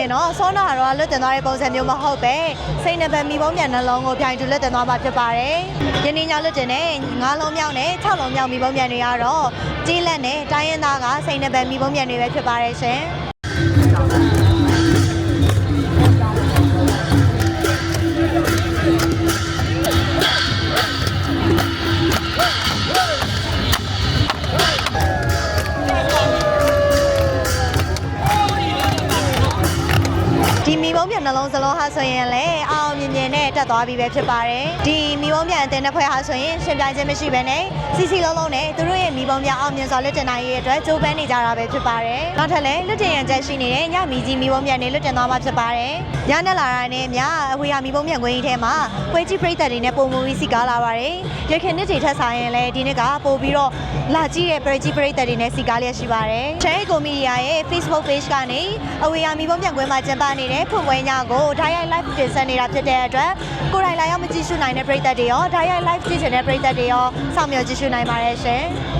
ရင်တော့ဆောနာတော့လွတ်တင်သွားတဲ့ပုံစံမျိုးမဟုတ်ပဲစိတ်နှပမီပုံပြန်နှလုံးကိုပြိုင်တူလွတ်တင်သွားမှာဖြစ်ပါတယ်။ယနေ့ညလွတ်တင်တဲ့9လုံးမြောက်နဲ့6လုံးမြောက်မီပုံပြန်တွေကတော့ကြီးလက်နဲ့တိုင်းရင်းသားကစိတ်နှပမီပုံပြန်တွေပဲဖြစ်ပါတယ်ရှင်။ မီဘုံပြန်နှလုံးစလုံးဟာဆိုရင်လည်းအောင်အောင်မြင်မြင်နဲ့တက်သွားပြီပဲဖြစ်ပါတယ်ဒီမီဘုံပြန်အတင်းတစ်ဖွဲ့ဟာဆိုရင်ရှင်ပြိုင်ခြင်းမရှိဘဲနဲ့စီစီလုံးလုံးနဲ့သူတို့ရဲ့မီဘုံပြန်အောင်မြင်စွာလွတ်တင်နိုင်ရေးအတွက်ကြိုးပမ်းနေကြတာပဲဖြစ်ပါတယ်နောက်ထပ်လည်းလွတ်တင်ရန်ချက်ရှိနေတဲ့ညမီကြီးမီဘုံပြန်တွေလွတ်တင်သွားမှာဖြစ်ပါတယ်ညနဲ့လာတာနဲ့ညအဝေးဟာမီဘုံပြန်ခွင့်ကြီးထဲမှာပွဲကြီးပရိသတ်တွေနဲ့ပုံမူပြီးစီကားလာပါတယ်ရခင်နှစ်တွေထက်ဆိုင်ရင်လည်းဒီနှစ်ကပို့ပြီးတော့လာကြည့်တဲ့ပွဲကြီးပရိသတ်တွေနဲ့စီကားလျက်ရှိပါတယ် Channel Comedia ရဲ့ Facebook page ကနေအဝေးဟာမီဘုံပြန်ခွင့်မှာကျင်းပနေတဲ့ဖွင့်ပွဲညကို Direct Live တင်ဆက်နေတာဖြစ်တဲ့အတွက်ကိုယ်တိုင်လာရောက်မကြည့်ရှုနိုင်တဲ့ပရိသတ်တွေရော Direct Live ကြည့်ချင်တဲ့ပရိသတ်တွေရောစောင့်မျှော်ကြည့်ရှုနိုင်ပါတယ်ရှင်